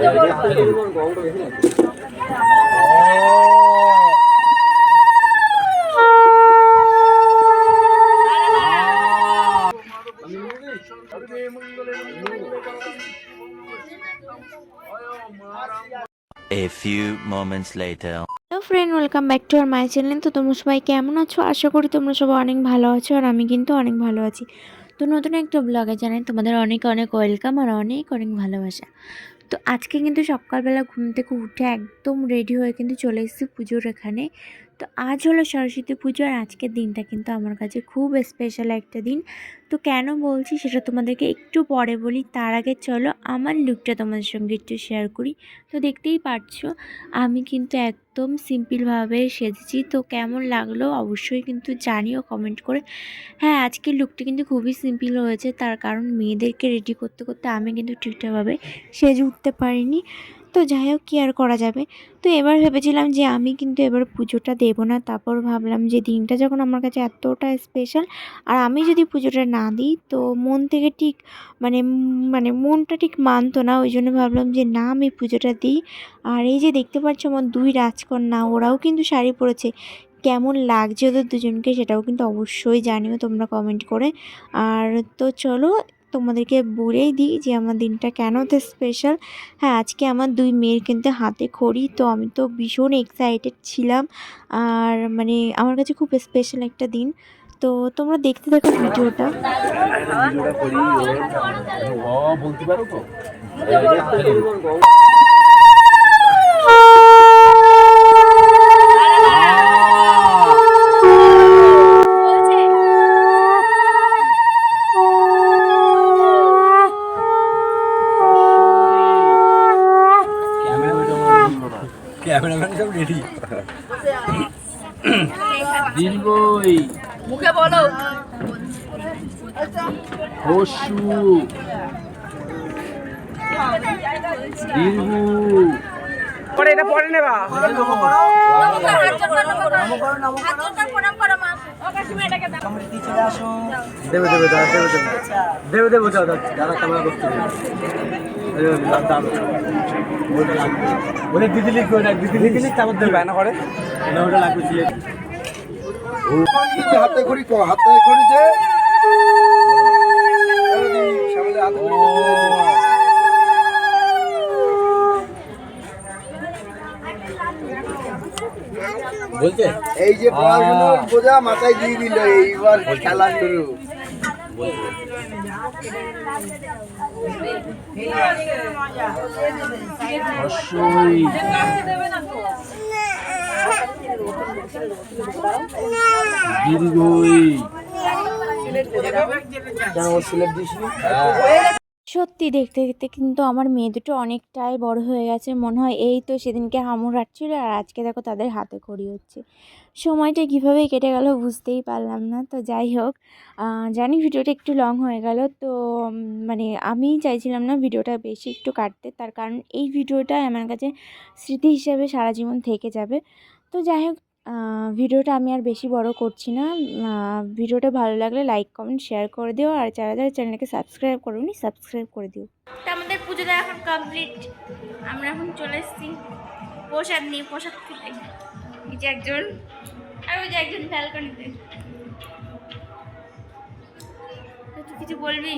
A few moments later. Hello friend welcome back to our my channel তো তোমরা সবাই কেমন আছো? আশা করি তোমরা সবাই অনেক ভালো আছো আর আমি কিন্তু অনেক ভালো আছি। তো নতুন একটা ব্লগে জানাই তোমাদের অনেক অনেক ওয়েলকাম আর অনেক অনেক ভালোবাসা। তো আজকে কিন্তু সকালবেলা ঘুম থেকে উঠে একদম রেডি হয়ে কিন্তু চলে এসেছি পুজোর এখানে। তো আজ হলো সরস্বতী পুজো আর আজকের দিনটা কিন্তু আমার কাছে খুব স্পেশাল একটা দিন। তো কেন বলছি সেটা তোমাদেরকে একটু পরে বলি। তার আগে চলো আমার লুকটা তোমাদের সঙ্গে একটু শেয়ার করি। তো দেখতেই পারছ, আমি কিন্তু একদম সিম্পলভাবে সেজেছি। তো কেমন লাগল অবশ্যই কিন্তু জানিও কমেন্ট করে। হ্যাঁ আজকের লুকটা কিন্তু খুবই সিম্পল হয়েছে। তার কারণ মেয়েদেরকে রেডি করতে করতে আমি কিন্তু ঠিকঠাকভাবে সেজে উঠতে পারিনি। তো যাই হোক, কী আর করা যাবে? তো এবার ভেবেছিলাম যে আমি কিন্তু এবার পুজোটা দেবো না। তারপর ভাবলাম যে দিনটা যখন আমার কাছে এতটা স্পেশাল আর আমি যদি পুজোটা না দিই, তো মন থেকে ঠিক মানে মানে মনটা ঠিক মানতো না। ওই জন্য ভাবলাম যে না, আমি পুজোটা দিই। আর এই যে দেখতে পাচ্ছ আমার দুই রাজকন্যা, ওরাও কিন্তু শাড়ি পরেছে। কেমন লাগছে ওদের দুজনকে সেটাও কিন্তু অবশ্যই জানিও তোমরা কমেন্ট করে। আর তো চলো তোমাদেরকে বলেই দিই যে আমার দিনটা কেন তো স্পেশাল হ্যাঁ আজকে আমার দুই মেয়ের কিন্তু হাতে খড়ি তো আমি তো ভীষণ এক্সাইটেড ছিলাম আর মানে আমার কাছে খুব স্পেশাল একটা দিন তো তোমরা দেখতে থাকো ভিডিওটা বলতে পারো তো ক্যামেরাম্যান সব রেডি দীর্ঘই মুখে বলো। হসু দীর্ঘ পরে এটা পরে নেবা। দেবে দেবে দাদা দেবে দেবে। দেবে দেবে দাদা দাদা ক্যামেরা করতে ওরে দিদি লিখবে ওটা দিদি লিখ তারপর দেবে না করে ওটা লাগবে হাতে খড়ি হাতে খড়ি দে সামনে হাতে খড়ি দে। বলছে এই যে পড়াশোনার বোঝা মাথায় দিয়ে দিল এইবার খেলা শুরু। অবশ্যই দীর্ঘই। কেন ও সিলেট দিসনি? সত্যি দেখতে দেখতে কিন্তু আমার মেয়ে দুটো অনেকটাই বড় হয়ে গেছে। মনে হয় এই তো সেদিনকে হামুর হাঁটছিল আর আজকে দেখো তাদের হাতে খড়ি হচ্ছে। সময়টা কীভাবে কেটে গেল বুঝতেই পারলাম না। তো যাই হোক জানি ভিডিওটা একটু লং হয়ে গেল। তো মানে আমি চাইছিলাম না ভিডিওটা বেশি একটু কাটতে। তার কারণ এই ভিডিওটা আমার কাছে স্মৃতি হিসাবে সারা জীবন থেকে যাবে। তো যাই হোক ভিডিওটা আমি আর বেশি বড় করছি না। ভিডিওটা ভালো লাগলে লাইক কমেন্ট শেয়ার করে দিও। আর যারা যারা চ্যানেলকে সাবস্ক্রাইব করোনি সাবস্ক্রাইব করে দিও। তো আমাদের পুজোটা এখন কমপ্লিট। আমরা এখন চলে এসেছি প্রসাদ নিয়ে প্রসাদ খেতে। এই যে একজন আর ওই যে একজন ব্যালকনিতে তো তুই কিছু বলবি?